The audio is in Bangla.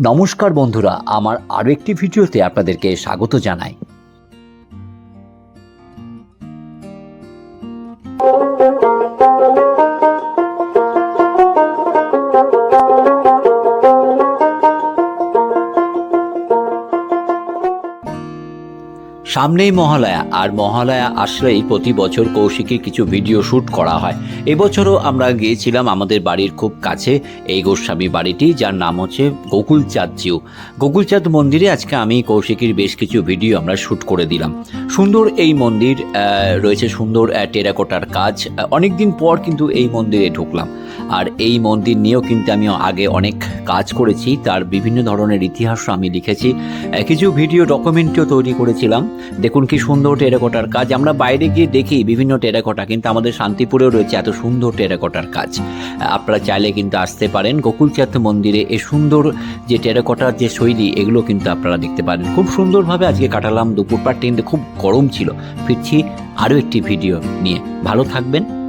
নমস্কার বন্ধুরা আমার আরও একটি ভিডিওতে আপনাদেরকে স্বাগত জানাই। সামনেই মহালয়া, আর মহালয়া আসলেই প্রতি বছর কৌশিকের কিছু ভিডিও শ্যুট করা হয়। এবছরও আমরা গিয়েছিলাম আমাদের বাড়ির খুব কাছে, এই গোস্বামী বাড়িটি, যার নাম হচ্ছে গোকুলচাঁদ জিউ। গোকুলচাঁদ মন্দিরে আজকে আমি কৌশিকের বেশ কিছু ভিডিও আমরা শ্যুট করে দিলাম। সুন্দর এই মন্দির রয়েছে সুন্দর টেরাকোটার কাজ। অনেক দিন পর কিন্তু এই মন্দিরে ঢুকলাম। আর এই মন্দির নিয়েও কিন্তু আমি আগে অনেক কাজ করেছি। তার বিভিন্ন ধরনের ইতিহাসও আমি লিখেছি। কিছু ভিডিও ডকুমেন্টও তৈরি করেছিলাম। দেখুন কি সুন্দর টেরাকোটার কাজ। আমরা বাইরে গিয়ে দেখি বিভিন্ন টেরাকোটা, কিন্তু আমাদের শান্তিপুরেও রয়েছে এত সুন্দর টেরাকোটার কাজ। আপনারা চাইলে কিন্তু আসতে পারেন গোকুলচাঁদ মন্দিরে। এ সুন্দর যে টেরাকোটার যে শৈলী, এগুলো কিন্তু আপনারা দেখতে পারেন। খুব সুন্দরভাবে আজকে কাটালাম। দুপুর পার খুব গরম ছিল। ফিরছি আরও একটি ভিডিও নিয়ে। ভালো থাকবেন।